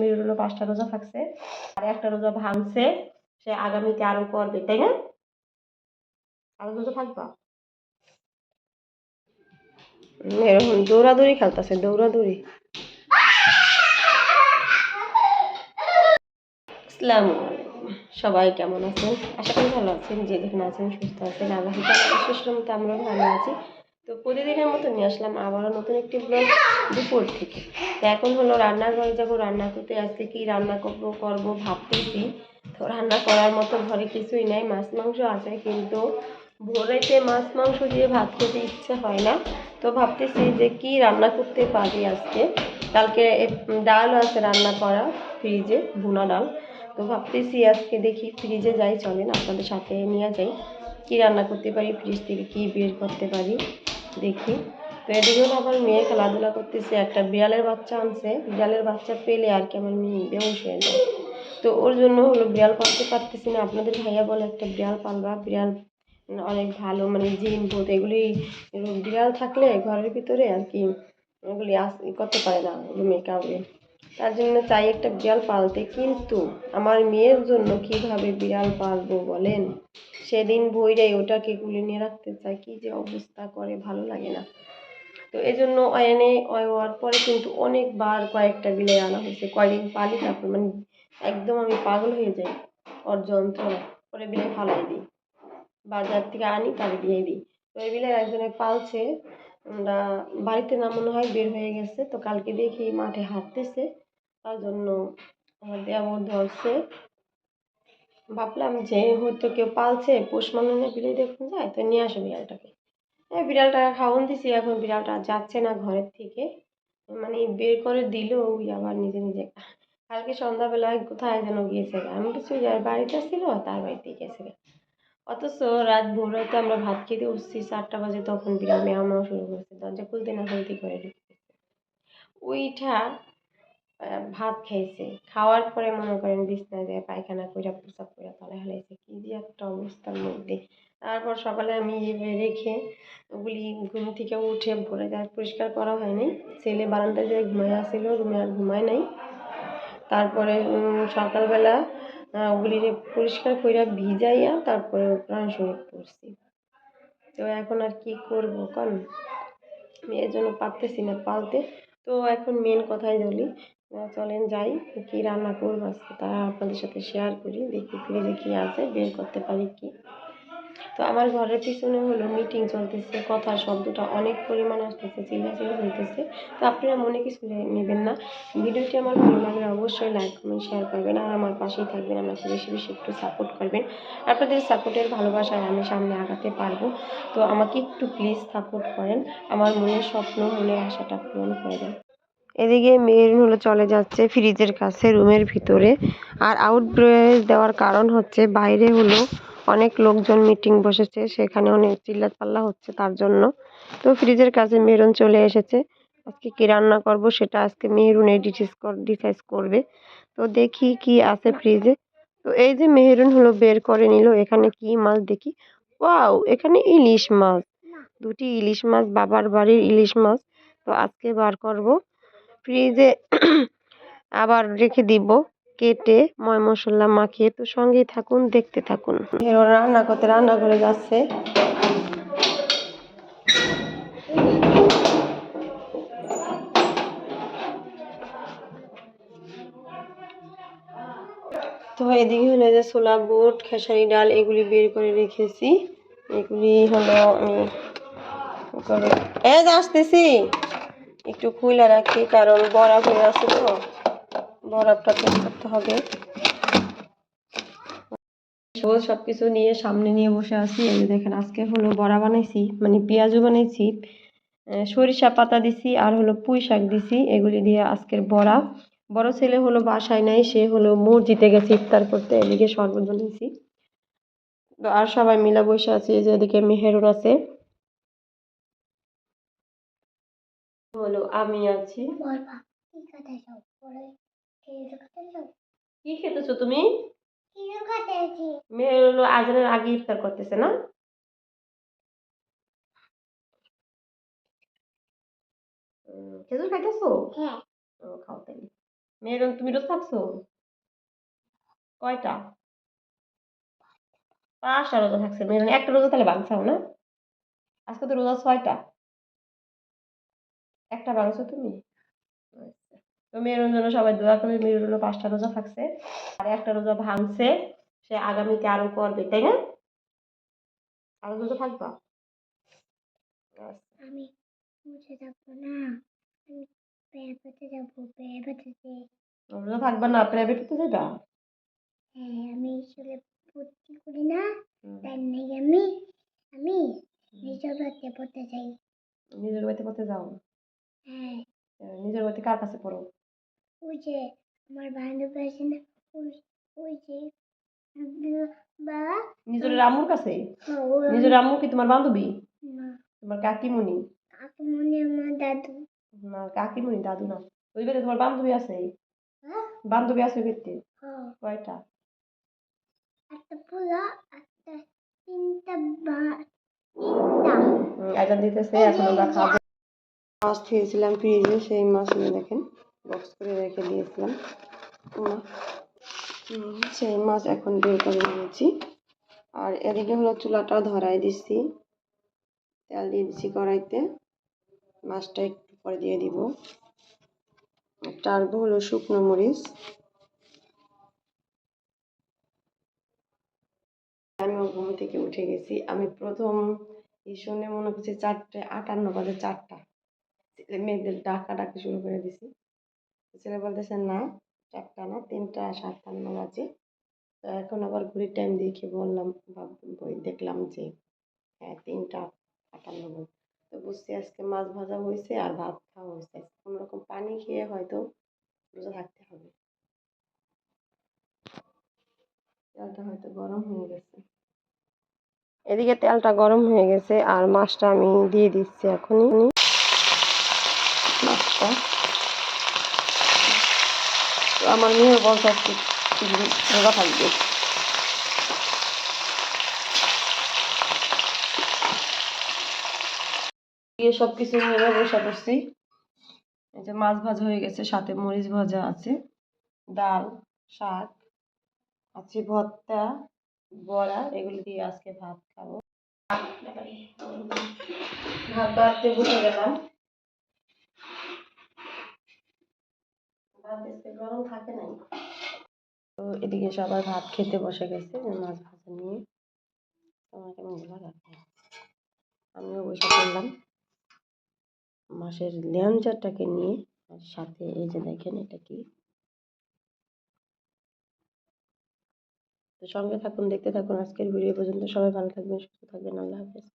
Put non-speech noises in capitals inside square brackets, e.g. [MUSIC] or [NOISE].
মেয়ের হলো পাঁচটা রোজা থাকছে, আর একটা রোজা ভাঙছে, সে আগামীতে আরও করবে, তাই না? আরও রোজা থাকবা? এরকম দৌড়াদৌড়ি খেলতেছে, দৌড়াদৌড়ি। আলাইকুম, সবাই কেমন আছেন? আশা করি ভালো আছেন, যে যেখানে আছেন সুস্থ আছেন, আল্লাহ মতো আমরাও ভালো আছি। তো প্রতিদিনের মতো নিয়ে আসলাম আবারও নতুন একটি ব্লগ দুপুর থেকে। তো এখন হলো রান্নার ঘরে যাব, রান্না করতে আজকে কি রান্না করব করব ভাবতেছি। তো রান্না করার মতো ঘরে কিছুই নাই, মাছ মাংস আছে কিন্তু ভোরেতে মাছ মাংস দিয়ে ভাত খেতে ইচ্ছে হয় না। তো ভাবতেছি যে কি রান্না করতে পারি আজকে। কালকে ডালও আছে রান্না করা ফ্রিজে, ভুনা ডাল। তো ভাবতেছি আজকে দেখি ফ্রিজে যাই, চলেন আপনাদের সাথে নিয়ে যাই। কি রান্না করতে পারি, ফ্রিজ থেকে কি বের করতে পারি। দেখি। তো এদিকেও আমার মেয়ে খেলাধুলা করতেছে, একটা বিড়ালের বাচ্চা আনছে। বিড়ালের বাচ্চা পেলে আর কি আমার মেয়ে বেহুশ হয়ে যায়। তো ওর জন্য হলো বিড়াল পালতে পারতেছি না। আপনাদের ভাইয়া বলে একটা বিড়াল পালবা, বিড়াল অনেক ভালো মানে জিন, ভূত, এগুলি বিড়াল থাকলে ঘরের ভিতরে আর কি ওগুলি আস করতে পারে না রুমে কাউকে। তার জন্য চাই একটা বিড়াল পালতে। কিন্তু আমার মেয়ের জন্য কীভাবে বিড়াল পালবো বলেন? সেদিন ভইরাই ওটাকে গুলি নিয়ে রাখতে চাই কি যে অবস্থা করে, ভালো লাগে না। তো এই জন্য এনে হওয়ার পরে কিন্তু অনেকবার কয়েকটা বিলাই আনা হয়েছে। কয়েকদিন পালি তারপর মানে একদম আমি পাগল হয়ে যাই। ওর যন্ত্রণা। পরে বিলাই ফালাই দিই। বাজার থেকে আনি, তারপরে দিয়ে দিই। তো এই বিলাই একজনে পালছে। আমরা বাড়িতে না মনে হয় বের হয়ে গেছে। তো কালকে দেখি মাঠে হাঁটতেছে। তার জন্য আমার দেওর ধরছে ভাবলাম যে হয়তো কেউ পালছে, পোষ মানানো বিলাই দেখুন যায়, তো নিয়ে আসো বিড়ালটাকে। এই বিড়ালটা খাওয়ান দিছি, এখন বিড়ালটা যাচ্ছে না ঘরের থেকে। মানে বের করে দিলেও ওই আবার নিজে নিজে। কালকে সন্ধ্যাবেলায় কোথায় যেন গিয়েছে আমি কিছু যার বাড়িতে ছিল তার বাড়িতে গেছে অথচ রাত ভোর রাতে আমরা ভাত খেতে উঠছি, চারটা বাজে তখন বিড়াল মেয়াও শুরু করেছে, দরজা খুলতে না খুলতে করে ঢুকতেছে। ওইটা ভাত খাইছে। খাওয়ার পরে মনে করেন বিছনায় যায় পায়খানা কইরা প্রসাব কইরা তলায় হালাইছে। কি যে একটা অবস্থার মধ্যে। তারপর সকালে আমি রেখে ওগুলি ঘুম থেকে উঠে ভোরে আর পরিষ্কার করা হয়নি, ছেলে বারান্দায় যায় ঘুমায় আসছিল রুমে আর ঘুমায় নাই। তারপরে সকালবেলা ওগুলি পরিষ্কার কইরা ভিজাইয়া তারপরে প্রাণ শরীর পড়ছি। তো এখন আর কি করব কন? আমি এর জন্য পারতেছি না, পালতে। তো এখন মেন কথায় বলি চলেন যাই, কি রান্না করব আজকে তা আপনাদের সাথে শেয়ার করি, দেখি ফ্রিজে কি আছে, বের করতে পারি কি। তো আমার ঘরের পিছনে হলো মিটিং চলতেছে, কথার শব্দটা অনেক পরিমাণ আসতেছে, চিল্লাচিল্লি হইতেছে। তো আপনারা মনে কিছু নেবেন না। ভিডিওটি আমার ভালো লাগলে অবশ্যই লাইক কমেন্ট শেয়ার করবেন আর আমার পাশেই থাকবেন, আমাকে বেশি বেশি একটু সাপোর্ট করবেন। আপনাদের সাপোর্টের ভালোবাসায় আমি সামনে আগাতে পারব। তো আমাকে একটু প্লিজ সাপোর্ট করেন, আমার মনের স্বপ্ন, মনের আশাটা পূরণ করে দেন এদিকে মেয়ের হলো চলে যাচ্ছে ফ্রিজের কাছে রুমের ভিতরে। আর আউটডোরে দেওয়ার কারণ হচ্ছে বাইরে হলো অনেক লোকজন মিটিং বসেছে, সেখানে অনেক চিল্লাপাল্লা হচ্ছে তার জন্য। তো ফ্রিজের কাছে মেরুন চলে এসেছে। আজকে কী রান্না করব সেটা আজকে মেহরুনে ডিসাইড করবে। তো দেখি কি আছে ফ্রিজে। তো এই যে মেহরুন হলো বের করে নিল, এখানে কি মাছ দেখি? ওয়াও, এখানে ইলিশ মাছ। দুটি ইলিশ মাছ, বাবার বাড়ির ইলিশ মাছ। তো আজকে বার করব। ফ্রিজে [CLEARS THROAT] আবার রেখে দিব। কেটে ময় মশলা মাখিয়ে তো সঙ্গেই থাকুন, দেখতে থাকুন। হেরো রান্না করতে রান্না করে যাচ্ছে। তো এদিকে হলো যে ছোলা, বুট, খেসারি, ডাল, এগুলি বের করে রেখেছি। এগুলি হলো আমি করে এই আসতেছি। একটু খুলে রাখি, কারণ বরফ হয়ে আছে তো। বরফটা চেক করতে হবে। সবুজ সব কিছু নিয়ে সামনে নিয়ে বসে আছি। এই দেখেন, আজকে হলো বড়া বানাইছি মানে পেঁয়াজও বানাইছি সরিষা পাতা দিছি, আর হলো পুঁই শাক দিছি। এগুলি দিয়ে আজকের বড়া। বড় ছেলে হলো বাসায় নাই, সে হলো মসজিদে গেছে ইফতার করতে। এদিকে শরবত বানিয়েছি আর সবাই মিলে বসে আছি যে এদিকে মেহেরুন আছে। হলো আমি আছি। কি খেতেছো তুমি? মেয়ের হলো আজানের আগে ইফতার করতেছে না? খেজুর খাইতেছো? হ্যাঁ। খাও মেরুন তুমি রোজা থাকছো কয়টা? পাঁচটা রোজা থাকছে একটা রোজা তাহলে ভাঙছাও না? আজকে তো রোজা ছয়টা। একটা ভাঙছো তুমি। তো মেরুন জন্য সবাই দোয়া করে মেরুন হলো পাঁচটা রোজা থাকছে। আর একটা রোজা ভাঙছে সে আগামীতে আরও করবে তাই না? আরও রোজা থাকবা। আমি মুছে যাব না। আমি প্রাইভেটে যাব প্রাইভেটে রোজা থাকবা না প্রাইভেট যাবা? হ্যাঁ আমি আসলে ভর্তি করি না তাই নাকি আমি আমি নিজের বাড়িতে পড়তে চাই নিজের বাড়িতে পড়তে যাও? নিজের বাড়িতে কার কাছে পড়ো ওই যে আমার বান্ধবী আছে না ওই ওই যে নিজের আম্মুর কাছে নিজের আম্মু কি তোমার বান্ধবী তোমার কাকিমণি কাকুমনি আমার দাদু না কাকিমণি দাদু না ওই বাড়িতে তোমার বান্ধবী আছে বান্ধবী আছে হ্যাঁ কয়টা একটা পোলা একটা তিনটা বা তিনটা আজান দিতেছে এখন আমরা খাব মাছ খেয়েছিলাম ফ্রিজে সেই মাছ নিয়ে দেখেন বক্স করে রেখে দিয়েছিলাম। সেই মাছ এখন বের করে নিয়েছি আর এদিকে হলো চুলাটা ধরাই দিচ্ছি, তেল দিয়ে দিচ্ছি কড়াইতে। মাছটা একটু পরে দিয়ে দিব। টালবো হলো শুকনো মরিচ। আমি ঘুম থেকে উঠে গেছি। আমি প্রথম, এই শুনে মনে করছি চারটে, আটান্ন বাজে চারটা। মেয়েদের ডাকা ডাকি শুরু করে দিছি। ছেলে বলতেছে, না চারটা না, তিনটা সাতান্ন বাজে। তো এখন আবার ঘড়ির টাইম দেখে বললাম, ভাব- বই দেখলাম যে হ্যাঁ তিনটা, আটান্ন বাজে তো বুঝছি আজকে মাছ ভাজা হয়েছে আর ভাত খাওয়া হয়েছে। কোনো রকম পানি খেয়ে হয়তো রোজা থাকতে হবে। তেলটা হয়তো গরম হয়ে গেছে। এদিকে তেলটা গরম হয়ে গেছে আর মাছটা আমি দিয়ে দিচ্ছি এখনই। মাছটা। আমার মেয়ে বলছে আজকে রোজা থাকবে। দিয়ে সব কিছু নিয়ে বসে পড়ছি এই যে মাছ ভাজা হয়ে গেছে, সাথে মরিচ ভাজা আছে, ডাল, শাক, আছে ভর্তা, বড়া, এগুলো দিয়ে আজকে ভাত খাব। ভাত বাড়তে বসে গেলাম। তো এদিকে সবাই ভাত খেতে বসে গেছে মাছ ভাজা নিয়ে। তোমার কেমন ভালো আমিও বসে পড়লাম। মাছের ল্যাঞ্চারটাকে নিয়ে, আর সাথে এই যে দেখেন এটা কি। তো সঙ্গে থাকুন, দেখতে থাকুন। আজকের ভিডিও পর্যন্ত সবাই ভালো থাকবেন, সুস্থ থাকবেন। আল্লাহ হাফেজ।